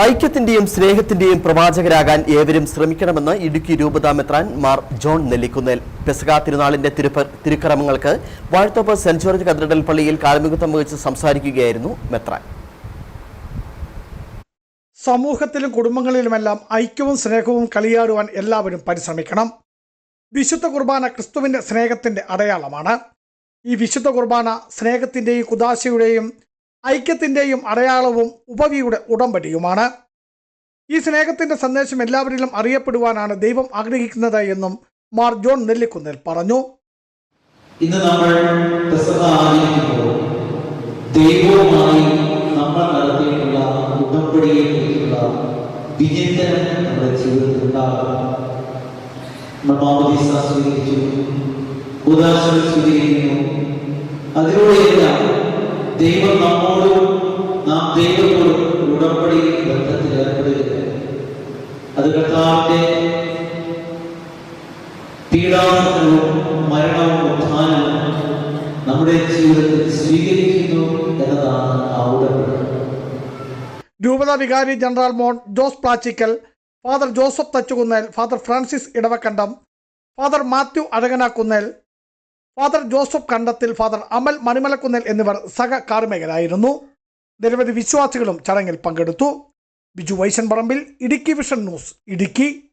ഐക്യത്തിന്റെയും സ്നേഹത്തിന്റെയും പ്രവാചകരാകാൻ ഏവരും ശ്രമിക്കണമെന്ന് ഇടുക്കി രൂപതാ മെത്രാൻ മാർ ജോൺ നെല്ലിക്കുന്നേൽ. പെസക തിരുനാളിന്റെ തിരുക്കർമ്മങ്ങൾക്ക് വാഴത്തോപ്പ് സെന്റ് ജോർജ് കത്തീഡ്രൽ പള്ളിയിൽ കാർമ്മികത്വം വഹിച്ച് സംസാരിക്കുകയായിരുന്നു മെത്രാൻ. സമൂഹത്തിലും കുടുംബങ്ങളിലുമെല്ലാം ഐക്യവും സ്നേഹവും കളിയാടുവാൻ എല്ലാവരും പരിശ്രമിക്കണം. വിശുദ്ധ കുർബാന ക്രിസ്തുവിന്റെ സ്നേഹത്തിന്റെ അടയാളമാണ്. ഈ വിശുദ്ധ കുർബാന സ്നേഹത്തിന്റെയും കുദാശയുടെയും ഐക്യത്തിന്റെയും അടയാളവും ഉപവിയുടെ ഉടമ്പടിയുമാണ്. ഈ സ്നേഹത്തിന്റെ സന്ദേശം എല്ലാവരിലും അറിയപ്പെടുവാനാണ് ദൈവം ആഗ്രഹിക്കുന്നത് എന്നും മാർ ജോൺ നെല്ലിക്കുന്നിൽ പറഞ്ഞു. ഇന്ന് നമ്മൾ ദൈവവുമായി നമ്മൾ നടത്തിയിട്ടുള്ള ഉടമ്പടിയെ കുറിച്ചുള്ള വിചിന്തനം നമ്മുടെ ജീവിതത്തിൽ ഉണ്ടാകണം. നമ്മൾ മാമോദീസ സ്വീകരിച്ചു ഉദാശകൾ സ്വീകരിക്കുന്നു. അതിലൂടെയെല്ലാം ദൈവം നമ്മോടും നാം ദൈവത്തോടും ഉടമ്പടി ബന്ധത്തിൽ ഏർപ്പെടുക അത് കർത്താവിന്റെ പീഡാസനവും മരണവും ഉത്ഥാനവും നമ്മുടെ ജീവിതത്തിൽ സ്വീകരിക്കുന്നു എന്നതാണ് ആ ഉടമ്പടി. രൂപത വികാരി general Mon Jose Plachickal father Joseph Thachukunnel father Francis Edavakandam father Mathew Azhakanakunnel father Joseph Kandathil father Amal Manimalakunnel എന്നിവർ സഹ കാർമികരായിരുന്നു നിരവധി വിശ്വാസികളും ചടങ്ങിൽ പങ്കെടുത്തു. Biju Vaishan Parambil Idukki vision news Idukki.